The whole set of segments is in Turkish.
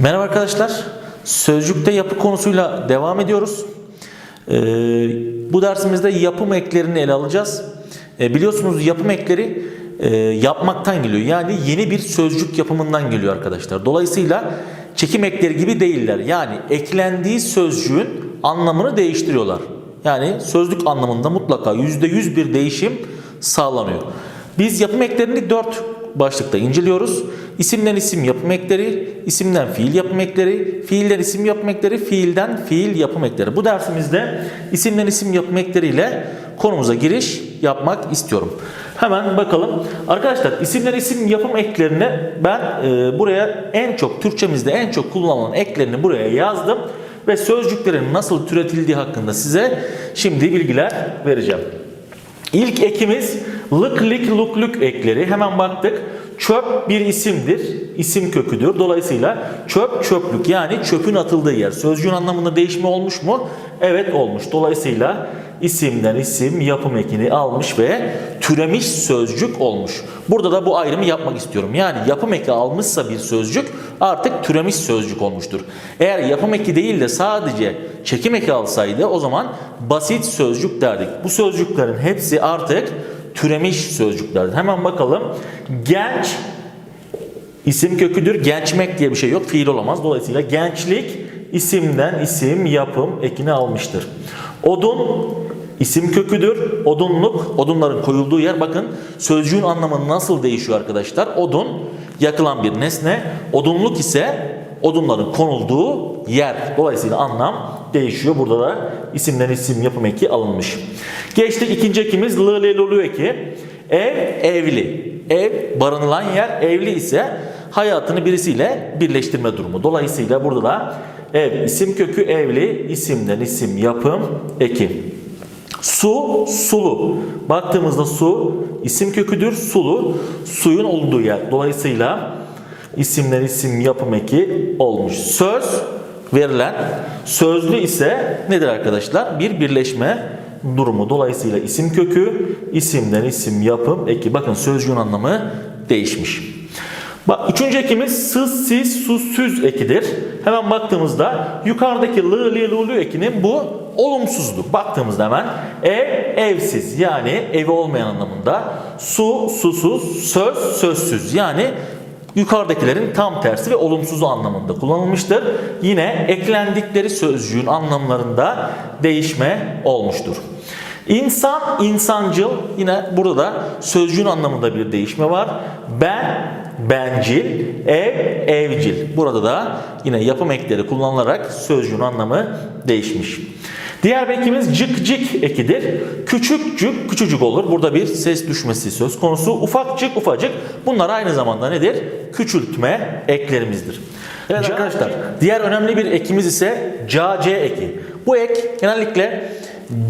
Merhaba arkadaşlar. Sözcükte yapı konusuyla devam ediyoruz. Ee, bu dersimizde yapım eklerini ele alacağız. Ee, biliyorsunuz yapım ekleri e, yapmaktan geliyor. Yani yeni bir sözcük yapımından geliyor arkadaşlar. Dolayısıyla çekim ekleri gibi değiller. Yani eklendiği sözcüğün anlamını değiştiriyorlar. Yani sözlük anlamında mutlaka %100 bir değişim sağlanıyor. Biz yapım eklerini 4 başlıkta inceliyoruz. İsimden isim yapım ekleri, isimden fiil yapım ekleri, fiilden isim yapım ekleri, fiilden fiil yapım ekleri. Bu dersimizde isimden isim yapım ekleriyle konumuza giriş yapmak istiyorum. Hemen bakalım. Arkadaşlar isimden isim yapım eklerini ben e, buraya en çok Türkçemizde en çok kullanılan eklerini buraya yazdım ve sözcüklerin nasıl türetildiği hakkında size şimdi bilgiler vereceğim. İlk ekimiz lık lik luk lük ekleri. Hemen baktık. Çöp bir isimdir. isim köküdür. Dolayısıyla çöp çöplük yani çöpün atıldığı yer. Sözcüğün anlamında değişme olmuş mu? Evet olmuş. Dolayısıyla isimden isim yapım ekini almış ve türemiş sözcük olmuş. Burada da bu ayrımı yapmak istiyorum. Yani yapım eki almışsa bir sözcük artık türemiş sözcük olmuştur. Eğer yapım eki değil de sadece çekim eki alsaydı o zaman basit sözcük derdik. Bu sözcüklerin hepsi artık türemiş sözcüklerdir. Hemen bakalım. Genç isim köküdür. Gençmek diye bir şey yok. Fiil olamaz. Dolayısıyla gençlik isimden isim yapım ekini almıştır. Odun isim köküdür. Odunluk, odunların koyulduğu yer. Bakın sözcüğün anlamı nasıl değişiyor arkadaşlar. Odun yakılan bir nesne. Odunluk ise odunların konulduğu yer. Dolayısıyla anlam değişiyor. Burada da isimden isim yapım eki alınmış. Geçtik ikinci ekimiz lı le lulu eki. Ev evli. Ev barınılan yer. Evli ise hayatını birisiyle birleştirme durumu. Dolayısıyla burada da ev isim kökü evli isimden isim yapım eki. Su, sulu. Baktığımızda su isim köküdür. Sulu, suyun olduğu yer. Dolayısıyla isimden isim yapım eki olmuş. Söz verilen, sözlü ise nedir arkadaşlar? Bir birleşme durumu. Dolayısıyla isim kökü, isimden isim yapım eki. Bakın sözcüğün anlamı değişmiş. Bak üçüncü ekimiz sız, siz, süz ekidir. Hemen baktığımızda yukarıdaki lı, li, lu, lu ekinin bu olumsuzdur. Baktığımızda hemen ev, evsiz yani evi olmayan anlamında. Su, susuz, söz, sözsüz yani yukarıdakilerin tam tersi ve olumsuzu anlamında kullanılmıştır. Yine eklendikleri sözcüğün anlamlarında değişme olmuştur. İnsan, insancıl yine burada da sözcüğün anlamında bir değişme var. Ben, bencil, ev, evcil. Burada da yine yapım ekleri kullanılarak sözcüğün anlamı değişmiş. Diğer bekimiz cık cık ekidir. Küçükcük küçücük olur. Burada bir ses düşmesi söz konusu. Ufakcık ufacık. Bunlar aynı zamanda nedir? Küçültme eklerimizdir. Evet arkadaşlar diğer önemli bir ekimiz ise cac eki. Bu ek genellikle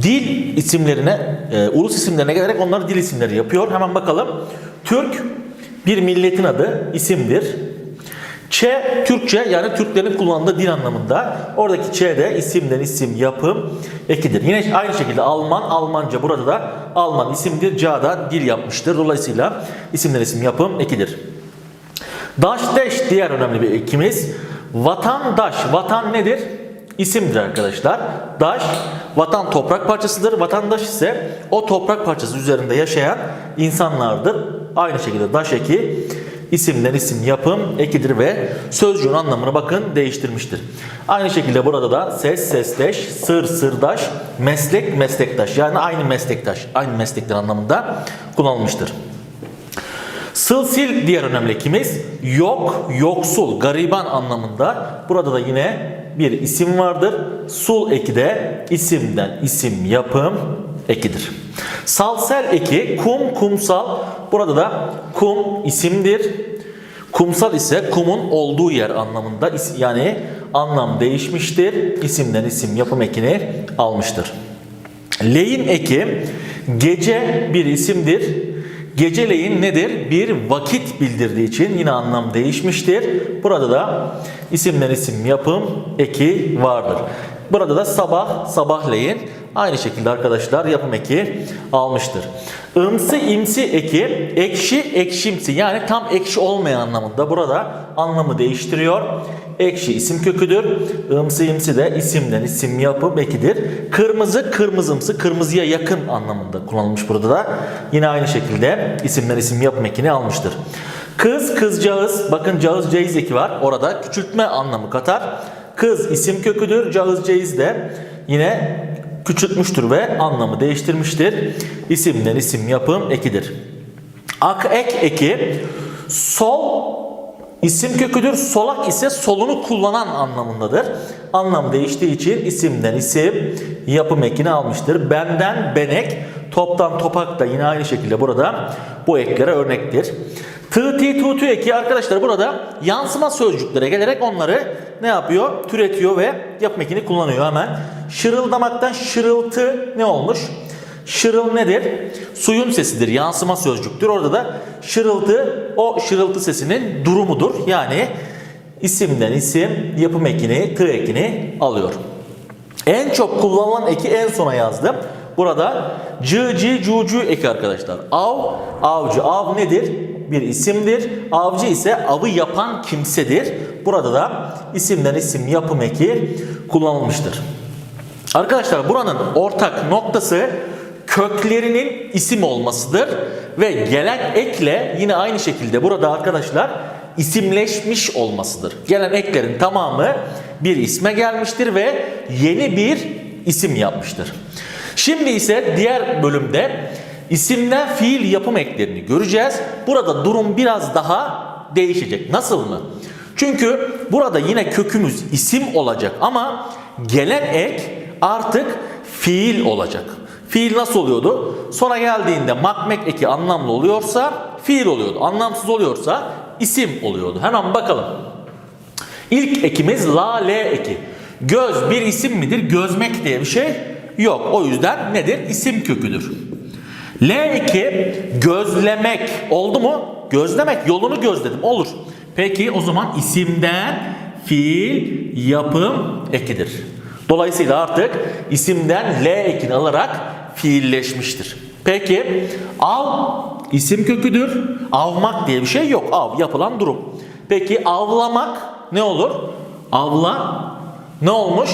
dil isimlerine, e, ulus isimlerine gelerek onları dil isimleri yapıyor. Hemen bakalım. Türk bir milletin adı, isimdir. Ç Türkçe yani Türklerin kullandığı dil anlamında. Oradaki Ç de isimden isim yapım ekidir. Yine aynı şekilde Alman, Almanca burada da Alman isimdir. Ca da dil yapmıştır. Dolayısıyla isimden isim yapım ekidir. Daşdeş diğer önemli bir ekimiz. Vatandaş. Vatan nedir? İsimdir arkadaşlar. Daş, vatan toprak parçasıdır. Vatandaş ise o toprak parçası üzerinde yaşayan insanlardır. Aynı şekilde daş eki isimden isim yapım ekidir ve sözcüğün anlamını bakın değiştirmiştir. Aynı şekilde burada da ses, sesleş, sır, sırdaş, meslek, meslektaş yani aynı meslektaş, aynı meslekler anlamında kullanılmıştır. Sılsil diğer önemli ekimiz yok, yoksul, gariban anlamında. Burada da yine bir isim vardır. Sul eki de isimden isim yapım ekidir. Salsel eki kum, kumsal. Burada da kum isimdir. Kumsal ise kumun olduğu yer anlamında yani anlam değişmiştir. İsimden isim yapım ekini almıştır. Leyin eki gece bir isimdir. Geceleyin nedir? Bir vakit bildirdiği için yine anlam değişmiştir. Burada da isimden isim yapım eki vardır. Burada da sabah, sabahleyin aynı şekilde arkadaşlar yapım eki almıştır. Imsı imsi eki ekşi ekşimsi yani tam ekşi olmayan anlamında burada anlamı değiştiriyor. Ekşi isim köküdür. Imsı imsi de isimden isim yapım ekidir. Kırmızı kırmızımsı kırmızıya yakın anlamında kullanılmış burada da. Yine aynı şekilde isimden isim yapım ekini almıştır. Kız kızcağız bakın cağız ceyiz eki var. Orada küçültme anlamı katar. Kız isim köküdür. Cağız ceyiz de yine küçültmüştür ve anlamı değiştirmiştir. İsimden isim yapım ekidir. Ak ek eki sol isim köküdür. Solak ise solunu kullanan anlamındadır. Anlamı değiştiği için isimden isim yapım ekini almıştır. Benden benek, toptan topak da yine aynı şekilde burada bu eklere örnektir. Tı, ti, tu, tü eki arkadaşlar burada yansıma sözcüklere gelerek onları ne yapıyor? Türetiyor ve yapım ekini kullanıyor hemen. Şırıldamaktan şırıltı ne olmuş? Şırıl nedir? Suyun sesidir, yansıma sözcüktür. Orada da şırıltı o şırıltı sesinin durumudur. Yani isimden isim yapım ekini, tı ekini alıyor. En çok kullanılan eki en sona yazdım. Burada cı, ci, cu, cu eki arkadaşlar. Av, avcı. Av nedir? Bir isimdir. Avcı ise avı yapan kimsedir. Burada da isimden isim yapım eki kullanılmıştır. Arkadaşlar buranın ortak noktası köklerinin isim olmasıdır ve gelen ekle yine aynı şekilde burada arkadaşlar isimleşmiş olmasıdır. Gelen eklerin tamamı bir isme gelmiştir ve yeni bir isim yapmıştır. Şimdi ise diğer bölümde isimden fiil yapım eklerini göreceğiz. Burada durum biraz daha değişecek. Nasıl mı? Çünkü burada yine kökümüz isim olacak ama gelen ek artık fiil olacak. Fiil nasıl oluyordu? Sona geldiğinde makmek eki anlamlı oluyorsa fiil oluyordu. Anlamsız oluyorsa isim oluyordu. Hemen bakalım. İlk ekimiz la le eki. Göz bir isim midir? Gözmek diye bir şey yok. O yüzden nedir? İsim köküdür. L2 gözlemek oldu mu? Gözlemek yolunu gözledim olur. Peki o zaman isimden fiil yapım ekidir. Dolayısıyla artık isimden L ekini alarak fiilleşmiştir. Peki av isim köküdür. Avmak diye bir şey yok. Av yapılan durum. Peki avlamak ne olur? Avla ne olmuş?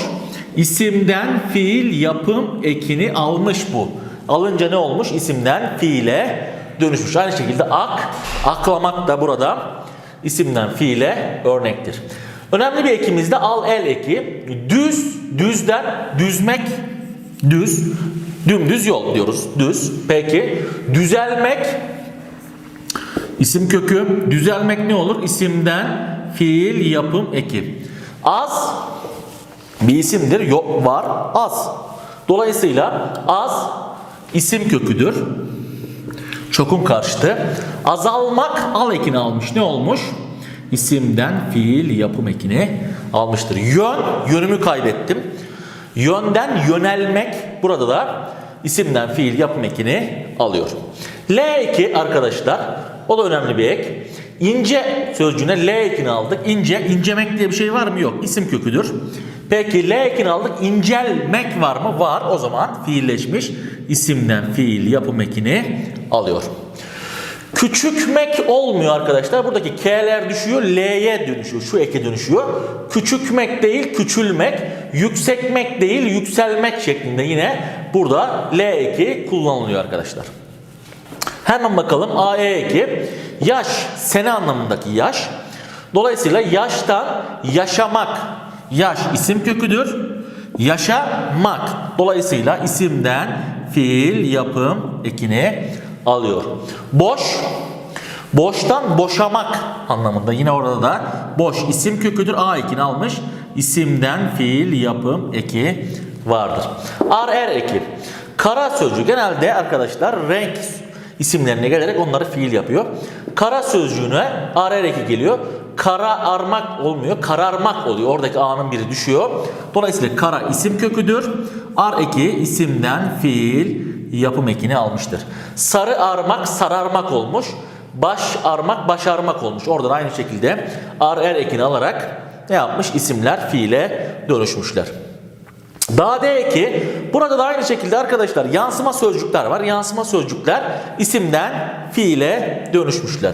İsimden fiil yapım ekini almış bu. Alınca ne olmuş? İsimden fiile dönüşmüş. Aynı şekilde ak, aklamak da burada isimden fiile örnektir. Önemli bir ekimiz de al el eki. Düz, düzden düzmek, düz, dümdüz yol diyoruz. Düz. Peki düzelmek isim kökü. Düzelmek ne olur? İsimden fiil yapım eki. Az bir isimdir. Yok var. Az. Dolayısıyla az isim köküdür. Çokun karşıtı. Azalmak al ekini almış. Ne olmuş? İsimden fiil yapım ekini almıştır. Yön, yönümü kaybettim. Yönden yönelmek burada da isimden fiil yapım ekini alıyor. L2 arkadaşlar o da önemli bir ek. İnce sözcüğüne L ekini aldık. İnce, incemek diye bir şey var mı? Yok. İsim köküdür. Peki L ekini aldık. İncelmek var mı? Var. O zaman fiilleşmiş isimden fiil yapım ekini alıyor. Küçükmek olmuyor arkadaşlar. Buradaki K'ler düşüyor, L'ye dönüşüyor. Şu eke dönüşüyor. Küçükmek değil, küçülmek. Yüksekmek değil, yükselmek şeklinde yine burada L eki kullanılıyor arkadaşlar. Hemen bakalım AE eki. Yaş, sene anlamındaki yaş. Dolayısıyla yaştan yaşamak. Yaş isim köküdür. Yaşamak. Dolayısıyla isimden fiil yapım ekini alıyor. Boş, boştan boşamak anlamında. Yine orada da boş isim köküdür. A ekini almış. İsimden fiil yapım eki vardır. Ar er eki. Kara sözcüğü genelde arkadaşlar renk isimlerine gelerek onları fiil yapıyor. Kara sözcüğüne ar er eki geliyor. Kara armak olmuyor. Kararmak oluyor. Oradaki a'nın biri düşüyor. Dolayısıyla kara isim köküdür. Ar eki isimden fiil yapım ekini almıştır. Sarı armak sararmak olmuş. Baş armak başarmak olmuş. Oradan aynı şekilde ar er ekini alarak ne yapmış? İsimler fiile dönüşmüşler. Daha de ki burada da aynı şekilde arkadaşlar yansıma sözcükler var. Yansıma sözcükler isimden fiile dönüşmüşler.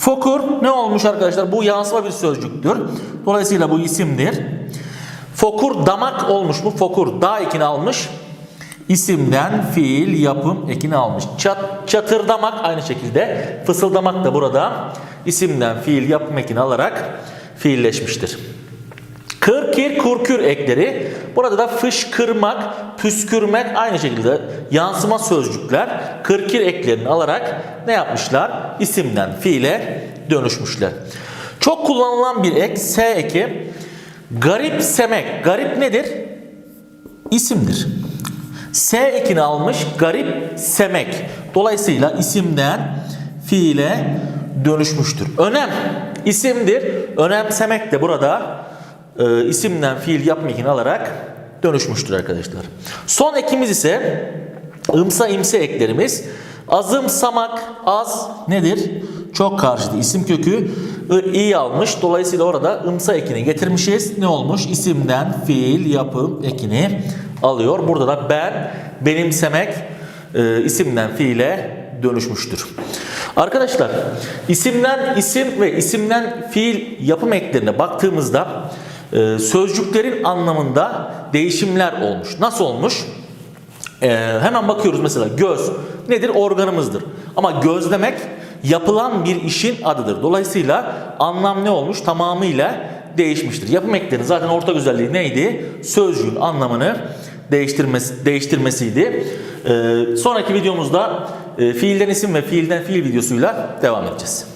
Fokur ne olmuş arkadaşlar? Bu yansıma bir sözcüktür. Dolayısıyla bu isimdir. Fokur damak olmuş mu? Fokur da ekini almış. İsimden fiil yapım ekini almış. Çat, çatırdamak aynı şekilde. Fısıldamak da burada isimden fiil yapım ekini alarak fiilleşmiştir. Kırkir, kurkür ekleri. Burada da fışkırmak, püskürmek aynı şekilde yansıma sözcükler kırkir eklerini alarak ne yapmışlar? İsimden fiile dönüşmüşler. Çok kullanılan bir ek S eki. Garipsemek. Garip nedir? İsimdir. S ekini almış garip semek. Dolayısıyla isimden fiile dönüşmüştür. Önem isimdir. Önemsemek de burada e, isimden fiil yapma ekini alarak dönüşmüştür arkadaşlar. Son ekimiz ise ımsa imse eklerimiz. Azımsamak az nedir? Çok karşıtı isim kökü i almış. Dolayısıyla orada ımsa ekini getirmişiz. Ne olmuş? İsimden fiil yapım ekini alıyor. Burada da ben benimsemek e, isimden fiile dönüşmüştür. Arkadaşlar isimden isim ve isimden fiil yapım eklerine baktığımızda e, sözcüklerin anlamında değişimler olmuş. Nasıl olmuş? Ee, hemen bakıyoruz mesela göz nedir? Organımızdır. Ama gözlemek yapılan bir işin adıdır. Dolayısıyla anlam ne olmuş? Tamamıyla değişmiştir. Yapım eklerinin zaten ortak özelliği neydi? Sözcüğün anlamını değiştirmesi, değiştirmesiydi. Ee, sonraki videomuzda e, fiilden isim ve fiilden fiil videosuyla devam edeceğiz.